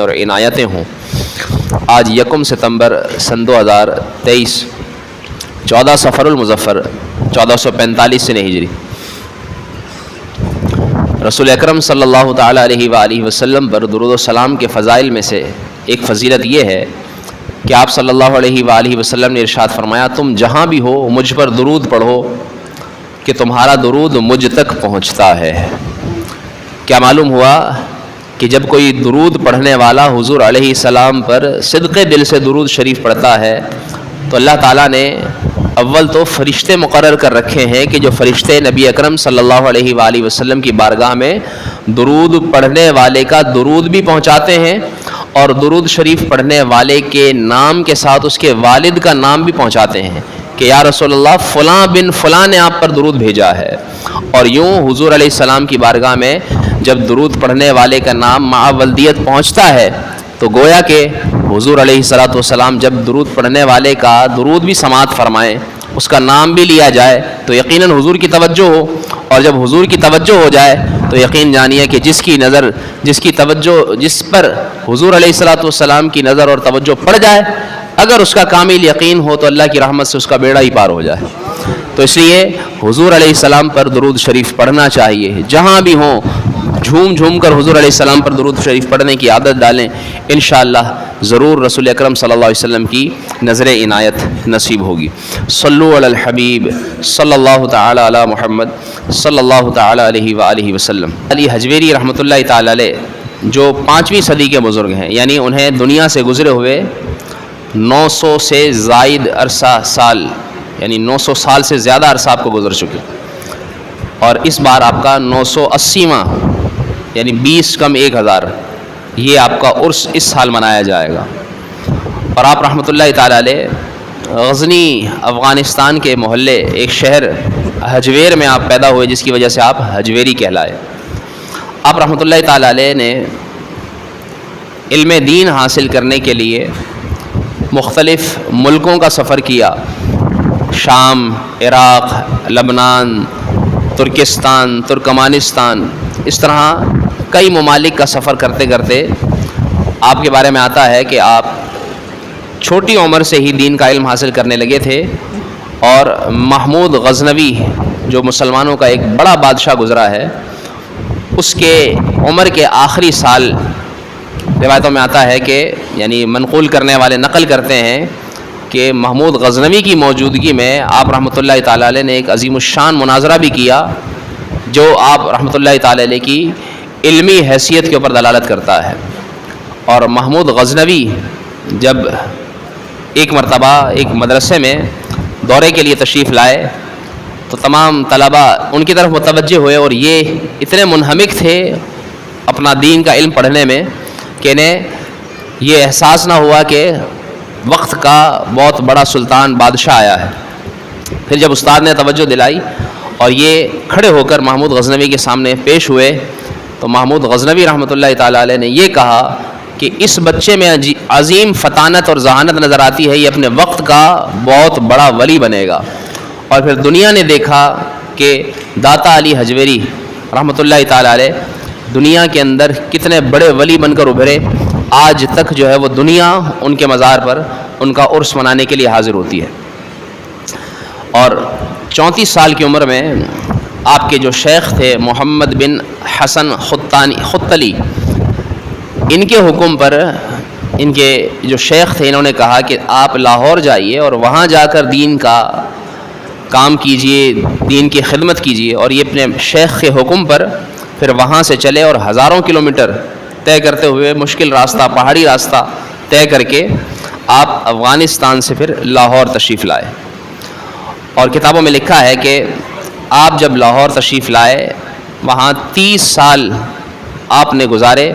और इनायतें हों। आज यकम सितंबर सन 2023 चौदह सफ़रुलमज़फ़र चौदह सौ पैंतालीस से हिजरी। रसूल अकरम सल्लल्लाहु अलैहि वसल्लम पर के फ़ज़ाइल में से एक फ़जीलत यह है कि आप सल्लल्लाहु अलैहि वसल्लम ने इरशाद फरमाया, तुम जहाँ भी हो, मुझ पर दरूद पढ़ो कि तुम्हारा दरूद मुझ तक पहुँचता है। क्या मालूम हुआ कि जब कोई दुरूद पढ़ने वाला हुजूर सलाम पर सिद्क़ दिल से दुरूद शरीफ पढ़ता है तो अल्लाह ताला ने अव्वल तो फ़रिश्ते मुकर कर रखे हैं कि जो फ़रिश्ते नबी अकरम सल्लल्लाहु अलैहि वसल्लम की बारगाह में दुरूद पढ़ने वाले का दुरूद भी पहुँचाते हैं और दुरूद शरीफ पढ़ने वाले के नाम के साथ उसके वालिद का नाम भी पहुँचाते हैं कि या रसोल्ला फ़लाँ बिन फ़लाँ ने आप पर दुरूद भेजा है। और यूँ हुजूर सलाम की बारगाह में जब दुरूद पढ़ने वाले का नाम मावलदियत पहुँचता है तो गोया के हुजूर सलाम जब दुरूद पढ़ने वाले का दुरूद भी समात फरमाएँ, उसका नाम भी लिया जाए तो यकीनन हुजूर की तवज्जो हो। और जब हुजूर की तवज्जो हो जाए तो यकीन जानिए कि जिसकी नज़र, जिसकी तवज्जो, जिस पर हुजूर सलाम की नज़र और तवज्जो पड़ जाए, अगर उसका कामिल यकीन हो तो अल्लाह की रहमत से उसका बेड़ा ही पार हो जाए। तो इसलिए हुजूर सलाम पर दरूद शरीफ पढ़ना चाहिए। जहाँ भी हों झूम झूम कर हुजूर सलाम पर दरूद शरीफ पढ़ने की आदत डालें। इन ज़रूर रसूल अकरम वसल्लम की नज़र इनायत नसीब होगी। सल्लु अल हबीब सल्लल्लाहु ताला अलैहि व वसल्लम। अली हजवेरी रहमतुल्लाह ताला जो पाँचवीं सदी के बुज़ुर्ग हैं, यानी उन्हें दुनिया से गुज़रे हुए 900 से जायद अरसा साल, यानी 900 साल से ज़्यादा अरसा आपको गुजर चुके और इस बार आपका नौ सौ अस्सीवा यानी 20 कम एक हज़ार, ये आपका उर्स इस साल मनाया जाएगा। और आप रहमत ताली गज़नी अफ़गानिस्तान के मोहल्ले, एक शहर हजवेर में आप पैदा हुए, जिसकी वजह से आप हजवेरी कहलाए। आप रहमतुल्लाह ताली ने दीन हासिल करने के लिए मुख्तलफ़ मुल्कों का सफ़र किया। शाम, इराक़, लबनान, तुर्किस्तान, तुर्कमानिस्तान इस तरह कई ममालिक का सफ़र करते करते आपके बारे में आता है कि आप छोटी उम्र से ही दीन का इल्म हासिल करने लगे थे और महमूद गजनवी, जो मुसलमानों का एक बड़ा बादशाह गुज़रा है, उसके उम्र के आखिरी साल रिवायतों में आता है कि, यानी मनकूल करने वाले नकल करते हैं कि महमूद गजनवी की मौजूदगी में आप रहमतुल्लाह ताली ने एक अजीम शान मुनाजरा भी किया जो आप रहमतुल्लाह ताली की इल्मी हैसियत के ऊपर दलालत करता है। और महमूद गजनवी जब एक मरतबा, एक मदरसे में दौरे के लिए तशरीफ़ लाए तो तमाम तलबा उनकी तरफ़ मुतवजह हुए और ये इतने मुनहमिक थे अपना दीन का इल्म पढ़ने में कि इन्हें ये एहसास ना हुआ कि वक्त का बहुत बड़ा सुल्तान बादशाह आया है। फिर जब उस्ताद ने तवज्जो दिलाई और ये खड़े होकर महमूद गजनवी के सामने पेश हुए तो महमूद गजनवी रहमतुल्लाह ताली ने यह कहा कि इस बच्चे में अजीम फ़तानत और जहानत नज़र आती है, ये अपने वक्त का बहुत बड़ा वली बनेगा। और फिर दुनिया ने देखा कि दाता अली हजवेरी रहमतुल्लाह ताली दुनिया के अंदर कितने बड़े वली बनकर उभरे। आज तक जो है वो दुनिया उनके मज़ार पर उनका उर्स मनाने के लिए हाज़िर होती है। और चौंतीस साल की उम्र में आपके जो शेख थे, मोहम्मद बिन हसन ख़ुत्तानी, ख़ुत्तली, इनके हुक्म पर इनके जो शेख थे, इन्होंने कहा कि आप लाहौर जाइए और वहाँ जाकर दीन का काम कीजिए, दीन की खिदमत कीजिए और ये अपने शेख के हुक्म पर फिर वहाँ से चले और हज़ारों किलोमीटर तय करते हुए मुश्किल रास्ता, पहाड़ी रास्ता तय करके आप अफ़गानिस्तान से फिर लाहौर तशरीफ़ लाए। और किताबों में लिखा है कि आप जब लाहौर तशरीफ़ लाए, वहाँ तीस साल आपने गुजारे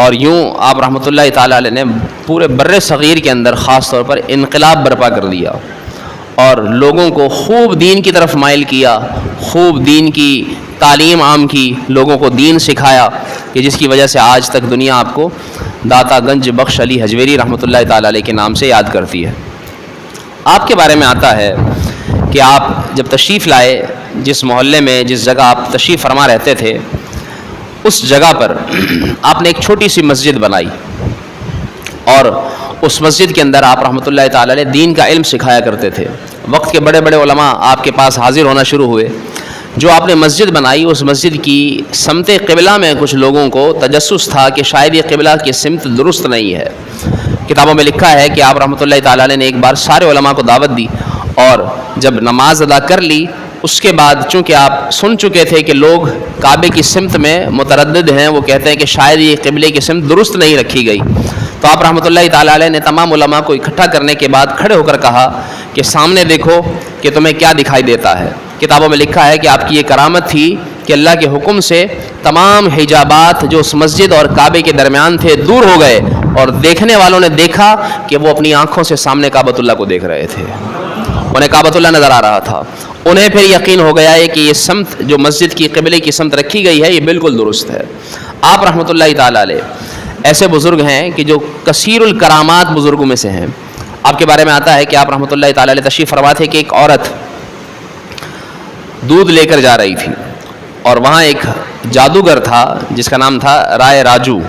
और यूँ आप रहमतुल्लाह ताली ने पूरे बर्र सग़ीर के अंदर ख़ास तौर पर इनकलाब बर्पा कर दिया और लोगों को खूब दीन की तरफ़ माइल किया, खूब दीन की तालीम आम की, लोगों को दीन सिखाया कि जिसकी वजह से आज तक दुनिया आपको दाता गंज बख्श अली हजवेरी रहमतुल्लाह ताली के नाम से याद करती है। आपके बारे में आता है कि आप जब तशरीफ़ लाए, जिस मोहल्ले में, जिस जगह आप तशरीफ़ फरमा रहते थे, उस जगह पर आपने एक छोटी सी मस्जिद बनाई। और उस मस्जिद के अंदर आप रहमत अलैह दीन का इल्म सिखाया करते थे। वक्त के बड़े बड़े उलमा आपके पास हाजिर होना शुरू हुए। जो आपने मस्जिद बनाई, उस मस्जिद की समत क़िबला में कुछ लोगों को तजस्स था कि शायद ये क़िबला की समत दुरुस्त नहीं है। किताबों में लिखा है कि आप ताला अलैह ने एक बार सारे को दावत दी। और जब नमाज़ अदा कर ली, उसके बाद चूँकि आप सुन चुके थे कि लोग काबे की सिमत में मुतरद हैं, वो कहते हैं कि शायद ये क़िबले की सिमत दुरुस्त नहीं रखी गई। तो आप रहमतुल्लाह ताला ने तमाम उलमा को इकट्ठा करने के बाद खड़े होकर कहा कि सामने देखो कि तुम्हें क्या दिखाई देता है। किताबों में लिखा है कि आपकी ये करामत थी कि अल्लाह के हुक्म से तमाम हिजाबात जो उस मस्जिद और काबे के दरमियान थे, दूर हो गए और देखने वालों ने देखा कि वो अपनी आँखों से सामने काबतुल्ला को देख रहे थे। उन्हें काबतुल्ला नज़र आ रहा था। उन्हें फिर यकीन हो गया है कि ये समत जो मस्जिद की कबले की समत रखी गई है, ये बिल्कुल दुरुस्त है। आप रहमतुल्लाह ताला ऐसे बुज़ुर्ग हैं कि जो कसीरुल बुज़ुर्गों में से हैं। आपके बारे में आता है कि आप रहमतुल्लाह ताला तशरीफ़ फरमा थे कि एक औरत दूध लेकर जा रही थी और वहाँ एक जादूगर था, जिसका नाम था राय राजू।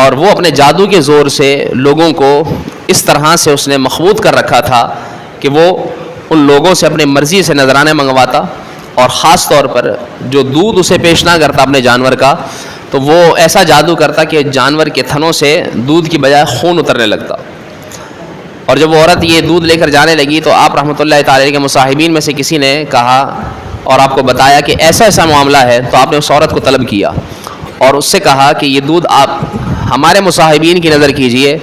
और वो अपने जादू के ज़ोर से लोगों को इस तरह से उसने मखबूत कर रखा था कि वो उन लोगों से अपनी मर्ज़ी से नजराने मंगवाता और ख़ास तौर पर जो दूध उसे पेश ना करता अपने जानवर का तो वो ऐसा जादू करता कि जानवर के थनों से दूध की बजाय खून उतरने लगता। और जब वो औरत ये दूध लेकर जाने लगी तो आप रहमतुल्लाह ताली के मुसाहिबीन में से किसी ने कहा और आपको बताया कि ऐसा ऐसा मामला है तो आपने उस औरत को तलब किया। और उससे कहा कि ये दूध आप हमारे मुसाहिबीन की नज़र कीजिए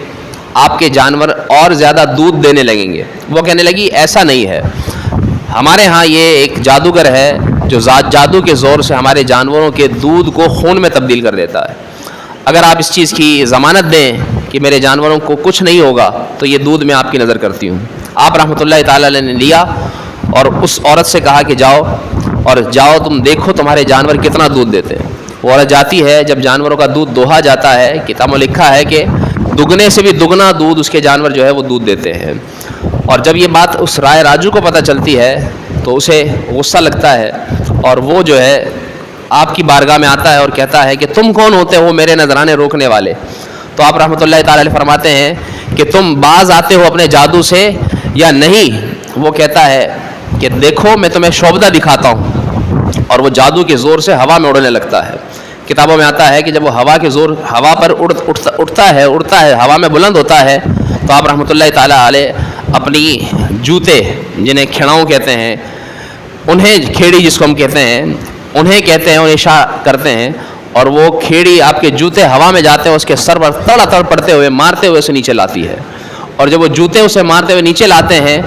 आपके जानवर और ज़्यादा दूध देने लगेंगे। वो कहने लगी, ऐसा नहीं है। हमारे यहाँ ये एक जादूगर है, जो जादू के ज़ोर से हमारे जानवरों के दूध को खून में तब्दील कर देता है। अगर आप इस चीज़ की ज़मानत दें कि मेरे जानवरों को कुछ नहीं होगा तो ये दूध मैं आपकी नज़र करती हूँ। आप रहमतुल्लाह ताला ने लिया और उस औरत से कहा कि जाओ और जाओ, तुम देखो तुम्हारे जानवर कितना दूध देते हैं। वो औरत जाती है, जब जानवरों का दूध दोहा जाता है, किताब लिखा है कि दुगने से भी दुगना दूध उसके जानवर जो है वो दूध देते हैं। और जब ये बात उस राय राजू को पता चलती है तो उसे गुस्सा लगता है और वो जो है आपकी बारगाह में आता है और कहता है कि तुम कौन होते हो मेरे नजराने रोकने वाले? तो आप रहमतुल्लाह ताला फरमाते हैं कि तुम बाज आते हो अपने जादू से या नहीं? वो कहता है कि देखो, मैं तुम्हें शोभदा दिखाता हूँ। और वो जादू के ज़ोर से हवा में उड़ने लगता है। किताबों में आता है कि जब वो हवा के ज़ोर, हवा पर उड़ उठता उठता है, उड़ता है, हवा में बुलंद होता है तो आप रहमतुल्लाह ताला अपनी जूते, जिन्हें खेड़ाओं कहते हैं, उन्हें खेड़ी जिसको हम कहते हैं, उन्हें कहते हैं उन्हें इशा करते हैं, और वो खेड़ी आपके जूते हवा में जाते हैं, उसके सर पर तड़ तड़ पड़ते हुए, मारते हुए उसे नीचे लाती है। और जब वो जूते उसे मारते हुए नीचे लाते हैं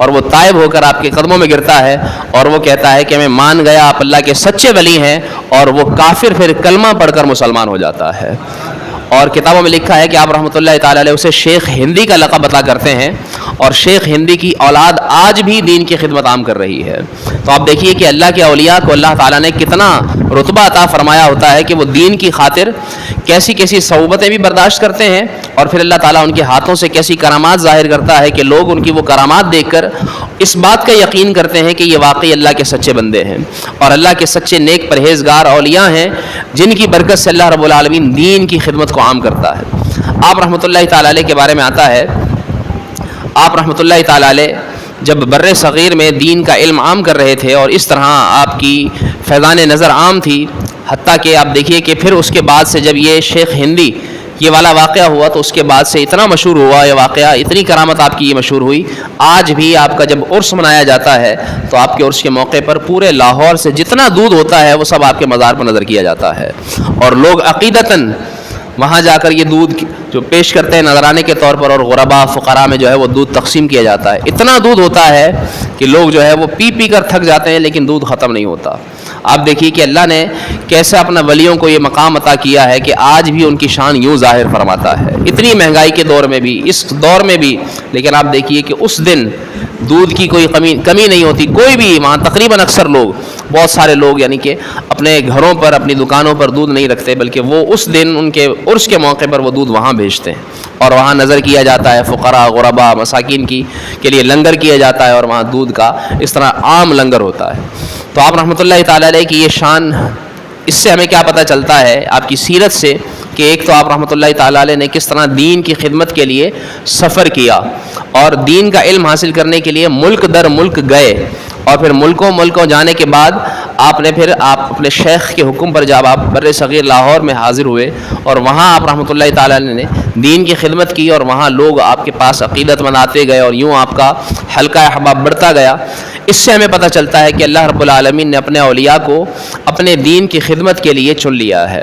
और वो तायब होकर आपके कदमों में गिरता है और वो कहता है कि मैं मान गया, आप अल्लाह के सच्चे वली हैं और वो काफिर फिर कलमा पढ़कर मुसलमान हो जाता है। और किताबों में लिखा है कि आप रहमत ताला उसे शेख हिंदी का लक़ब अता करते हैं और शेख हिंदी की औलाद आज भी दीन की खिदमत आम कर रही है। तो आप देखिए कि अल्लाह के अलिया को अल्लाह ताला ने कितना रुतबा अता फरमाया होता है कि वो दीन की खातिर कैसी कैसी सहूबतें भी बर्दाश्त करते हैं और फिर अल्लाह ताला उनके हाथों से कैसी करामात ज़ाहिर करता है कि लोग उनकी वो करामात देख कर इस बात का यकीन करते हैं कि ये वाकई अल्लाह के सच्चे बंदे हैं और अल्लाह के सच्चे नेक परहेजगार अलिया हैं, जिनकी बरकत से अल्लाह रबालमीन दीन की खिदमत को आम करता है। आप रहमतुल्लाह ताली के बारे में आता है। आप रहमतुल्लाह ताली जब बर्र सग़ीर में दीन का इल्म आम कर रहे थे और इस तरह आपकी फैज़ान नज़र आम थी हती कि आप देखिए कि फिर उसके बाद से जब ये शेख हिंदी ये वाला वाक़ हुआ तो उसके बाद से इतना मशहूर हुआ ये वाक़ इतनी करामत आपकी ये मशहूर हुई। आज भी आपका जब उर्स मनाया जाता है तो आपके उर्स के मौके पर पूरे लाहौर से जितना दूध होता है वो सब आपके मज़ार पर नज़र किया जाता है। और लोग अकीदता वहाँ जाकर ये दूध जो पेश करते हैं नजराने के तौर पर और गुरबा फ़करा में जो है वो दूध तकसीम किया जाता है। इतना दूध होता है कि लोग जो है वो पी पी कर थक जाते हैं, लेकिन दूध ख़त्म नहीं होता। आप देखिए कि अल्लाह ने कैसे अपना वलियों को ये मकाम अता किया है कि आज भी उनकी शान यूँ ज़ाहिर फरमाता है। इतनी महँगाई के दौर में भी, इस दौर में भी, लेकिन आप देखिए कि उस दिन दूध की कोई कमी कमी नहीं होती। कोई भी, वहाँ तकरीबन अक्सर लोग, बहुत सारे लोग, यानी कि अपने घरों पर, अपनी दुकानों पर दूध नहीं रखते, बल्कि वो उस दिन उनके उर्स के मौके पर वो दूध वहाँ भेजते हैं। और वहाँ नज़र किया जाता है फ़ुकरा, गुरबा, मसाकिन की, के लिए लंगर किया जाता है और वहाँ दूध का इस तरह आम लंगर होता है। तो आप रहमतुल्लाह ताला की ये शान, इससे हमें क्या पता चलता है? आपकी सीरत से कि एक तो आप रहमत ला ने किस तरह दीन की खिदमत के लिए सफ़र किया और दीन का इल्म हासिल करने के लिए मुल्क दर मुल्क गए। और फिर मुल्कों मुल्कों जाने के बाद आपने फिर आप अपने शेख के हुक्म पर जब आप बर सग़ीर लाहौर में हाज़िर हुए और वहाँ आप ताला अलैह ने दीन की खिदमत की और वहाँ लोग आपके पास अकीदत मनाते गए और यूँ आपका हल्का अहबाब बढ़ता गया, इससे हमें पता चलता है कि अल्लाह रबालमीन ने अपने अलिया को अपने दीन की खिदमत के लिए चुन लिया है।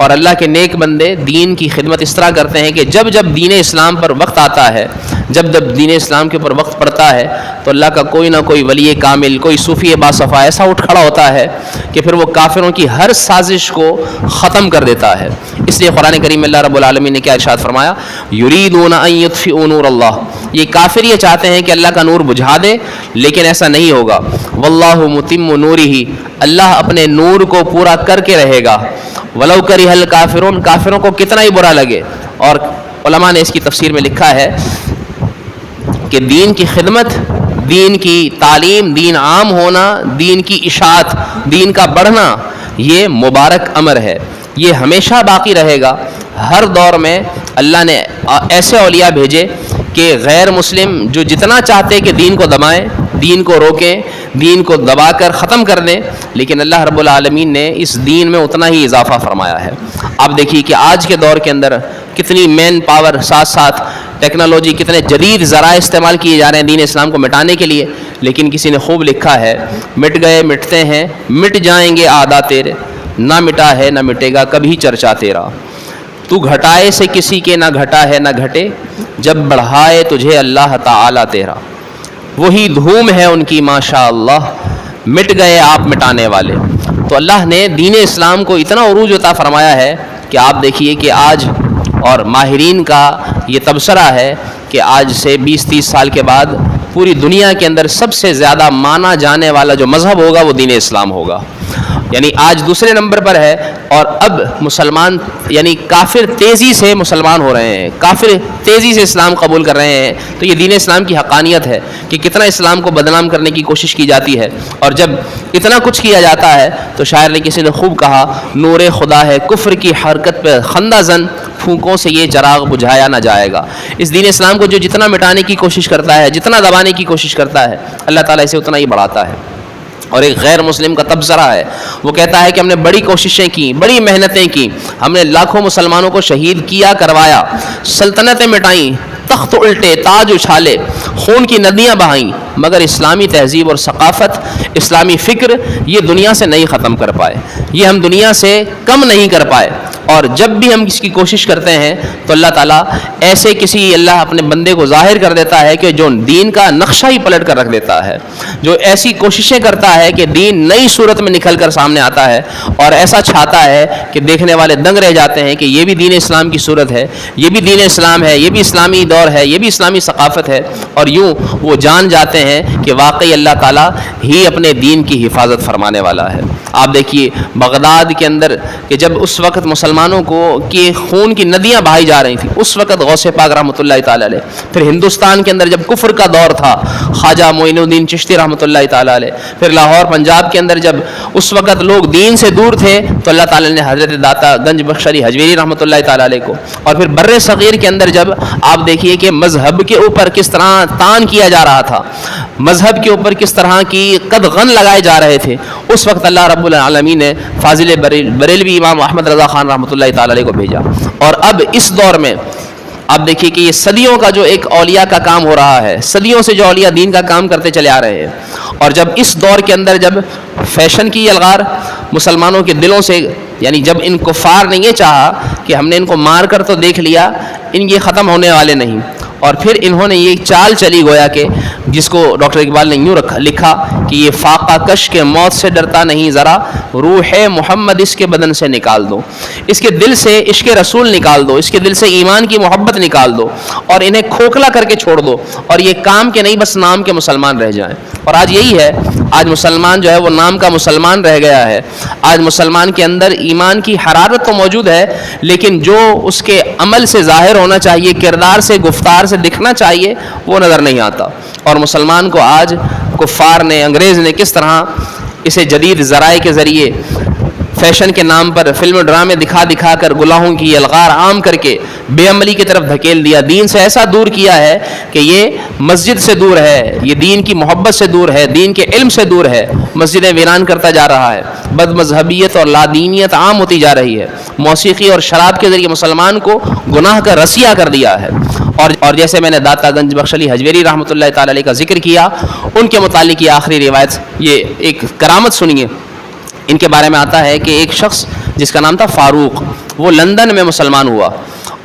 और अल्लाह के नेक बंदे दीन की खिदमत इस तरह करते हैं कि जब जब दीन इस्लाम पर वक्त आता है जब जब दीन इस्लाम के ऊपर वक्त पड़ता है तो अल्लाह का कोई ना कोई वली कामिल, कोई सूफ़ी बासफ़ा ऐसा उठ खड़ा होता है कि फिर वो काफिरों की हर साजिश को ख़त्म कर देता है। इसलिए कुरान करीम अल्लाह रब्बुल आलमीन ने क्या इरशाद फरमाया? युरीदून नूर अल्लाह ये काफिर ये चाहते हैं कि अल्लाह का नूर बुझा दे, लेकिन ऐसा नहीं होगा। वल्लाह मुतिम नूरी ही अल्लाह अपने नूर को पूरा करके रहेगा। वलौ करी हल काफिरों काफिरों को कितना ही बुरा लगे। और ने इसकी तफसीर में लिखा है कि दीन की खिदमत, दीन की तालीम, दीन आम होना, दीन की इशात, दीन का बढ़ना, ये मुबारक अमर है। ये हमेशा बाकी रहेगा। हर दौर में अल्लाह ने ऐसे अलिया भेजे कि गैर मुस्लिम जो जितना चाहते कि दीन को दबाएँ, दीन को रोकें, दीन को दबाकर ख़त्म कर दें लेकिन अल्लाह रब्बुल आलमीन ने इस दीन में उतना ही इजाफ़ा फरमाया है। आप देखिए कि आज के दौर के अंदर कितनी मैन पावर साथ साथ टेक्नोलॉजी कितने जदीद ज़रा इस्तेमाल किए जा रहे हैं दीन इस्लाम को मिटाने के लिए, लेकिन किसी ने खूब लिखा है, मिट गए, मिटते हैं, मिट जाएँगे आधा तेरे, ना मिटा है, ना मिटेगा कभी चर्चा तेरा। तू घटाए से किसी के ना घटा है, ना घटे, जब बढ़ाए तुझे अल्लाह ताला तेरा। वही धूम है उनकी माशा अल्लाह मिट गए आप मिटाने वाले। तो अल्लाह ने दीन इस्लाम को इतना अरूज अता फरमाया है कि आप देखिए कि आज और माहरीन का ये तबसरा है कि आज से 20-30 साल के बाद पूरी दुनिया के अंदर सबसे ज़्यादा माना जाने वाला जो मज़हब होगा वो दीन इस्लाम होगा। यानी आज दूसरे नंबर पर है और अब मुसलमान, यानी काफिर तेज़ी से मुसलमान हो रहे हैं, काफिर तेज़ी से इस्लाम कबूल कर रहे हैं। तो ये दीन इस्लाम की हकानियत है कि कितना इस्लाम को बदनाम करने की कोशिश की जाती है और जब इतना कुछ किया जाता है तो शायर ने किसी ने खूब कहा, नूर खुदा है, कुफ्र की हरकत पर खंदा जन फूकों से ये चराग बुझाया ना जाएगा। इस दीन इस्लाम को जो जितना मिटाने की कोशिश करता है, जितना दबाने की कोशिश करता है, अल्लाह ताला इसे उतना ही बढ़ाता है। और एक गैर मुस्लिम का तबसरा है। वो कहता है कि हमने बड़ी कोशिशें की, बड़ी मेहनतें की, हमने लाखों मुसलमानों को शहीद किया, करवाया, सल्तनतें मिटाई, तख्त उल्टे, ताज उछाले, खून की नदियाँ बहाईं मगर इस्लामी तहजीब और सकाफ़त, इस्लामी फ़िक्र, ये दुनिया से नहीं ख़त्म कर पाए। ये हम दुनिया से कम नहीं कर पाए। और जब भी हम इसकी कोशिश करते हैं तो अल्लाह ताला ऐसे किसी अल्लाह अपने बंदे को ज़ाहिर कर देता है कि जो दीन का नक्शा ही पलट कर रख देता है। जो ऐसी कोशिशें करता है कि दीन नई सूरत में निकल कर सामने आता है और ऐसा छाता है कि देखने वाले दंग रह जाते हैं कि ये भी दीन इस्लाम की सूरत है, ये भी दीन इस्लाम है, ये भी इस्लामी दौर है, ये भी इस्लामी सकाफ़त है और यूँ वो जान जाते हैं कि वाकई अल्लाह ताला ही अपने दीन की हिफाजत फरमाने वाला है। आप देखिए, बगदाद के अंदर कि जब उस वक्त मुसलमानों को कि खून की नदियाँ बहाई जा रही थी, उस वक्त गौसे पाक रहमत ताली फिर हिंदुस्तान के अंदर जब कुफर का दौर था, ख्वाजा मोइनुद्दीन चिश्ती रहमत ताली फिर लाहौर, पंजाब के अंदर जब उस वक्त लोग दीन से दूर थे तो अल्लाह ताला ने हज़रत दाता गंज बख्शरी हजवेरी रहमत ताली को, और फिर बर्र सग़ीर के अंदर जब आप देखिए कि मज़हब के ऊपर किस तरह तान किया जा रहा था मज़हब के ऊपर किस तरह की कदगन लगाए जा रहे थे, उस वक्त अल्लाह रब्बुल आलमीन ने फाजिल बरेलवी इमाम अहमद रज़ा ख़ान रहमत को भेजा। और अब इस दौर में, आप देखिए कि ये सदियों का जो एक अलिया का काम हो रहा है, सदियों से जो अलिया दीन का काम करते चले आ रहे हैं, और जब इस दौर के अंदर जब फ़ैशन की अलगार मुसलमानों के दिलों से, यानी जब इन कुफार ने ये चाहा कि हमने इनको मार कर तो देख लिया, इन ये ख़त्म होने वाले नहीं। और फिर इन्होंने ये चाल चली गोया के, जिसको डॉक्टर इकबाल ने यूँ रखा, लिखा कि ये फाका कश के मौत से डरता नहीं, ज़रा रूह मोहम्मद इसके बदन से निकाल दो। इसके दिल से इश्क रसूल निकाल दो, इसके दिल से ईमान की मोहब्बत निकाल दो और इन्हें खोखला करके छोड़ दो और ये काम के नहीं, बस नाम के मुसलमान रह जाएँ। और आज यही है आज मुसलमान जो है वो नाम का मुसलमान रह गया है। आज मुसलमान के अंदर ईमान की हरारत तो मौजूद है, लेकिन जो उसके अमल से ज़ाहिर होना चाहिए, किरदार से, गुफ्तार से दिखना चाहिए, वो नज़र नहीं आता। और मुसलमान को आज कुफ़ार ने, अंग्रेज़ ने किस तरह इसे जदीद ज़राए के ज़रिए फ़ैशन के नाम पर फ़िल्म ड्रामे दिखा दिखा कर गुलाहों की अलगार आम करके बेअमली की तरफ़ धकेल दिया। दीन से ऐसा दूर किया है कि ये मस्जिद से दूर है, ये दीन की मोहब्बत से दूर है, दीन के इल्म से दूर है, मस्जिदें वीरान करता जा रहा है। बद मजहबियत और लादीनीत आम होती जा रही है। मौसीकी और शराब के ज़रिए मुसलमान को गुनाह का रसिया कर दिया है। और और जैसे मैंने दातागंज बख्शली हजवेरी ताला अलैह का ज़िक्र किया, उनके मुतालिक ये आखिरी रिवायत, ये एक करामत सुनिए। इनके बारे में आता है कि एक शख्स जिसका नाम था फ़ारूक, वो लंदन में मुसलमान हुआ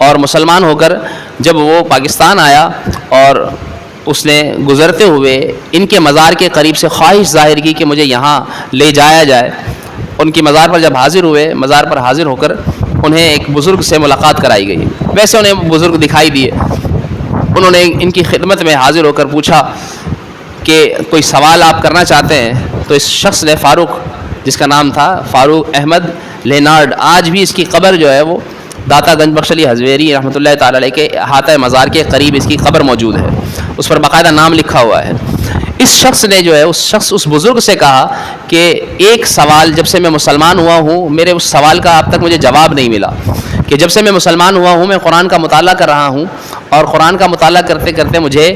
और मुसलमान होकर जब वो पाकिस्तान आया और उसने गुज़रते हुए इनके मज़ार के करीब से ख्वाहिश ज़ाहिर की कि मुझे यहाँ ले जाया जाए। उनकी मज़ार पर जब हाज़िर हुए, मज़ार पर हाज़िर होकर उन्हें एक बुज़ुर्ग से मुलाकात कराई गई। वैसे उन्हें बुज़ुर्ग दिखाई दिए। उन्होंने इनकी खिदमत में हाज़िर होकर पूछा कि कोई सवाल आप करना चाहते हैं? तो इस शख्स ने फ़ारूक जिसका नाम था फ़ारूक अहमद लेनार्ड। आज भी इसकी कब्र जो है वो दाता गंज बख्शली हजवेरी रहमत ताला के हाथ मज़ार के करीब इसकी कब्र मौजूद है। उस पर बाकायदा नाम लिखा हुआ है। इस शख्स ने जो है, उस शख्स उस बुज़ुर्ग से कहा कि एक सवाल, जब से मैं मुसलमान हुआ हूँ, मेरे उस सवाल का अब तक मुझे जवाब नहीं मिला कि जब से मैं मुसलमान हुआ हूँ, मैं कुरान का मुताला कर रहा हूँ और कुरान का मुताला करते करते मुझे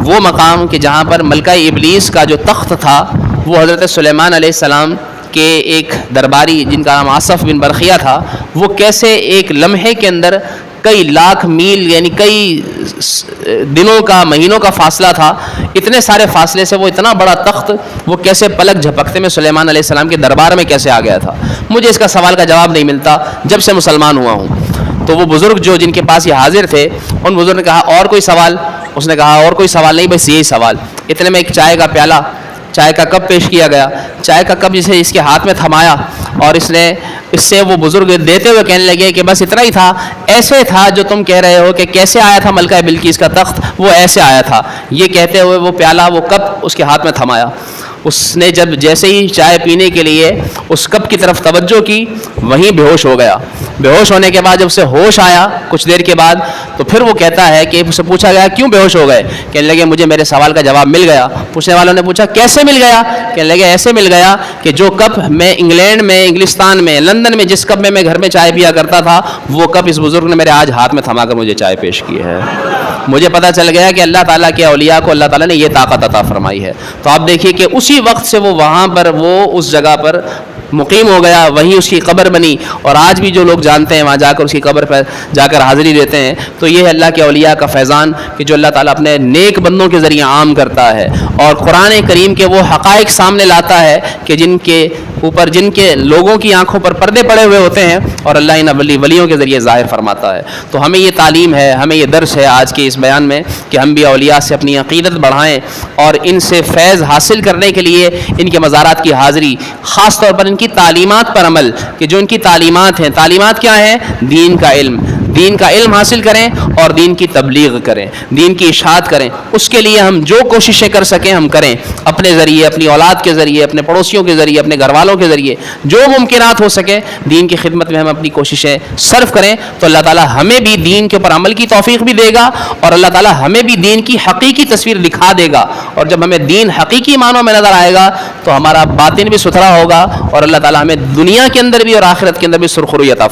वो मकाम कि जहाँ पर मलका इबलीस का जो तख्त था, वो हज़रत सुलेमान सलाम के एक दरबारी जिनका नाम आसफ़ बिन बरखिया था, वो कैसे एक लम्हे के अंदर कई लाख मील, यानी कई दिनों का, महीनों का फासला था, इतने सारे फासले से वो इतना बड़ा तख्त, वो कैसे पलक झपकते में सुलेमान सलाम के दरबार में कैसे आ गया था? मुझे इसका सवाल का जवाब नहीं मिलता जब से मुसलमान हुआ हूँ। तो वो बुज़ुर्ग जो जिनके पास ये हाजिर थे, उन बुज़ुर्ग ने कहा, और कोई सवाल? उसने कहा, और कोई सवाल नहीं, बस यही सवाल। इतने में एक चाय का प्याला चाय का कप पेश किया गया। चाय का कप जिसे इसके हाथ में थमाया और इसने, इससे वो बुज़ुर्ग देते हुए कहने लगे कि बस इतना ही था, ऐसे था जो तुम कह रहे हो कि कैसे आया था मलका बिल्किस इसका तख्त, वो ऐसे आया था। ये कहते हुए वो प्याला वो कप उसके हाथ में थमाया। उसने जब जैसे ही चाय पीने के लिए उस कप की तरफ़ तवज्जो की, वहीं बेहोश हो गया। बेहोश होने के बाद जब उसे होश आया कुछ देर के बाद तो फिर वो कहता है कि उसे पूछा गया, क्यों बेहोश हो गए? कहने लगे, मुझे मेरे सवाल का जवाब मिल गया। पूछने वालों ने पूछा, कैसे मिल गया? कहने लगे, ऐसे मिल गया कि जो कप मैं इंग्लैंड में, इंग्लिस्तान में, लंदन में, जिस कप में मैं घर में चाय पिया करता था, वो कप इस बुज़ुर्ग ने मेरे आज हाथ में थमा मुझे चाय पेश की है। मुझे पता चल गया कि अल्लाह ताला के अलिया को अल्लाह ताला ने ये ताकत अता फरमाई है। तो आप देखिए कि उसी वक्त से वो वहाँ पर वो उस जगह पर मुकीम हो गया, वहीं उसकी कब्र बनी। और आज भी जो लोग जानते हैं, वहाँ जाकर उसकी कब्र पर जाकर हाज़िरी देते हैं तो ये है अल्लाह के अलिया का फैज़ान कि जो अल्लाह ताला अपने नेक बंदों के ज़रिए आम करता है। और कुरान करीम के वो हक़ाइक सामने लाता है कि जिनके ऊपर जिनके लोगों की आँखों पर पर्दे पड़े हुए होते हैं और अल्लाह इन वली, वलियों के ज़रिए ज़ाहिर फरमाता है। तो हमें ये तालीम है, हमें ये दर्श है आज के इस बयान में कि हम भी अलिया से अपनी अकीदत बढ़ाएँ और इनसे फैज़ हासिल करने के लिए इनके मज़ारात की हाज़िरी ख़ास तौर पर इनकी तालीमत पर अमल, कि जो इनकी तालीमत हैं, तालीमत क्या हैं? दीन का इल्म। दीन का इल्म हासिल करें और दीन की तबलीग करें, दीन की इशात करें। उसके लिए हम जो कोशिशें कर सकें, हम करें। अपने ज़रिए, अपनी औलाद के ज़रिए, अपने पड़ोसियों के ज़रिए, अपने घर वालों के ज़रिए, जो मुमकिन हो सके, दीन की खिदमत में हम अपनी कोशिशें सर्व करें। तो अल्लाह ताला हमें भी दीन के ऊपर अमल की तोफ़ी भी देगा और अल्लाह ताला हमें भी दीन की हकीकी तस्वीर दिखा देगा। और जब हमें दीन हकीकी मानों में नज़र आएगा तो हमारा बातिन भी सुथरा होगा और अल्लाह ताला हमें दुनिया के अंदर भी और आखिरत के अंदर भी सुरखरुयता